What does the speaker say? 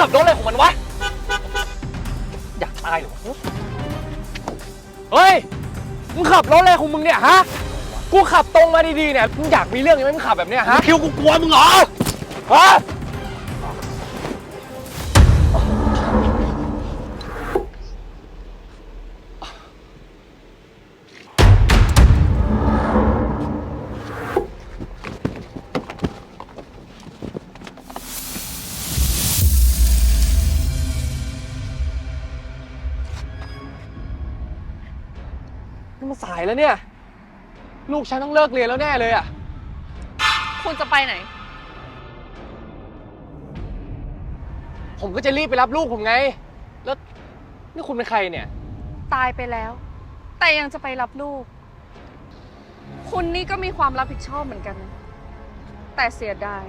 ขับรถอะไรของมันวะ อยากตายเหรอวะเฮ้ย มึงขับรถอะไรของมึงเนี่ยฮะ กูขับตรงมาดีๆเนี่ย มึงอยากมีเรื่องยังไหมมึงขับแบบเนี้ยฮะ คิวกูกลัวมึงเหรอฮะ นี่มันสายแล้วเนี่ย ลูกฉันต้องเลิกเรียนแล้วแน่เลยอะ คุณจะไปไหน ผมก็จะรีบไปรับลูกผมไง แล้วนี่คุณเป็นใครเนี่ย ตายไปแล้ว แต่ยังจะไปรับลูก คุณนี่ก็มีความรับผิดชอบเหมือนกันนะแต่เสียดาย